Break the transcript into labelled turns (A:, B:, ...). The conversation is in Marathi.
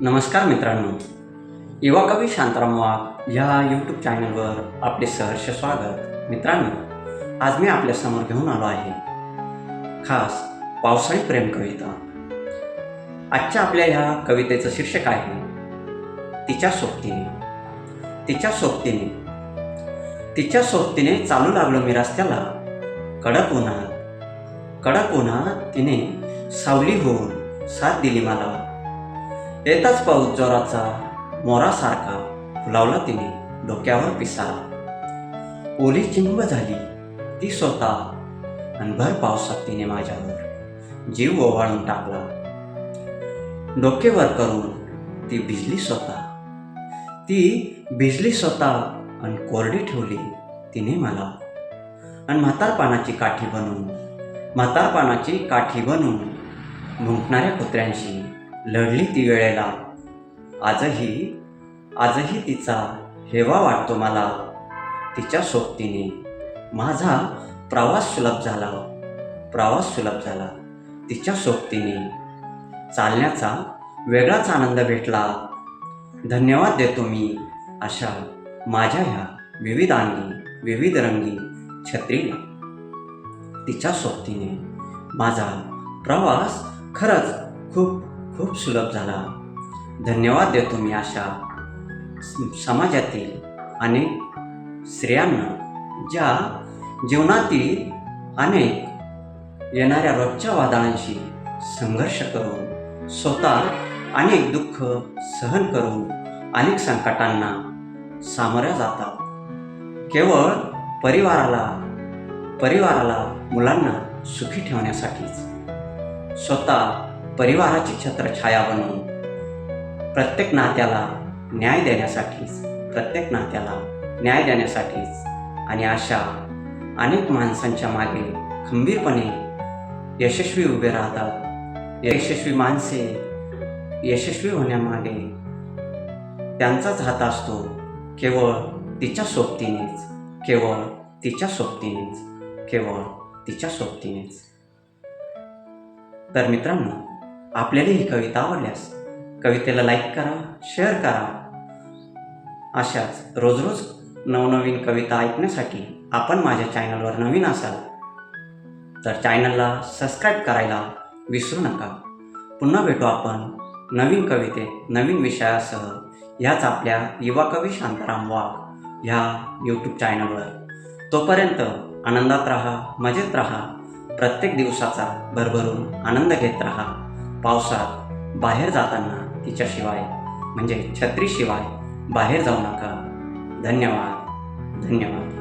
A: नमस्कार मित्रांनो. युवा कवी शांताराम वाघ ह्या यूट्यूब चॅनलवर आपले सहर्ष स्वागत. मित्रांनो आज मी आपल्यासमोर घेऊन आलो आहे. खास पावसाळी प्रेम कविता. आजच्या आपल्या ह्या कवितेचं शीर्षक आहे तिच्या सोबतीने. तिच्या सोबतीने. तिच्या सोबतीने चालू लागलो मी रस्त्याला. कडक उन्हात कडक उन्हात तिने सावली होऊन साथ दिली मला. येताच पाऊस जोराचा मोरासारखा फुलावला तिने डोक्यावर पिसारा ओली चिंब झाली ती स्वतः आणि भर पावसात तिने माझ्यावर जीव ओवाळून टाकला. डोकेवर करून ती भिजली स्वतः. ती भिजली स्वतः आणि कोरडी ठेवली तिने मला. आणि म्हातारपानाची काठी बनून म्हातारपानाची काठी बनवून भुंकणाऱ्या कुत्र्यांशी लढली ती वेळेला. आजही आजही तिचा हेवा वाटतो मला. तिच्या सोबतीने माझा प्रवास सुलभ झाला. प्रवास सुलभ झाला. तिच्या सोबतीने चालण्याचा वेगळाच आनंद भेटला. धन्यवाद देतो मी अशा माझ्या ह्या विविध अंगी विविध रंगी छत्रीला. तिच्या सोबतीने माझा प्रवास खरंच खूप खूप सुलभ झाला. धन्यवाद देतो मी अशा समाजातील अनेक स्त्रियांना ज्या जीवनातील अनेक येणाऱ्या रोजच्या वादळांशी संघर्ष करून स्वतः अनेक दुःख सहन करून अनेक संकटांना सामोऱ्या जातात. केवळ परिवाराला परिवाराला मुलांना सुखी ठेवण्यासाठीच. स्वतः परिवाराची छत्रछाया बनवून प्रत्येक नात्याला न्याय देण्यासाठीच प्रत्येक नात्याला न्याय देण्यासाठीच आणि अशा अनेक माणसांच्या मागे खंबीरपणे यशस्वी उभे राहतात. यशस्वी माणसे यशस्वी होण्यामागे त्यांचाच हात असतो. केवळ तिच्या सोबतीनेच केवळ तिच्या सोबतीनेच केवळ तिच्या सोबतीनेच. तर मित्रांनो आपल्याला ही कविता आवडल्यास कवितेला लाईक करा शेअर करा. अशाच रोज रोज नवनवीन कविता ऐकण्यासाठी आपण माझ्या चॅनलवर नवीन असाल तर चॅनलला सबस्क्राईब करायला विसरू नका. पुन्हा भेटू आपण नवीन कविते नवीन विषयासह ह्याच आपल्या युवा कवी शांताराम वाघ ह्या यूट्यूब चॅनलवर तोपर्यंत आनंदात राहा मजेत राहा प्रत्येक दिवसाचा भरभरून आनंद घेत राहा. पावसात बाहेर जाताना तिच्याशिवाय म्हणजे छत्रीशिवाय बाहेर जाऊ नका. धन्यवाद. धन्यवाद.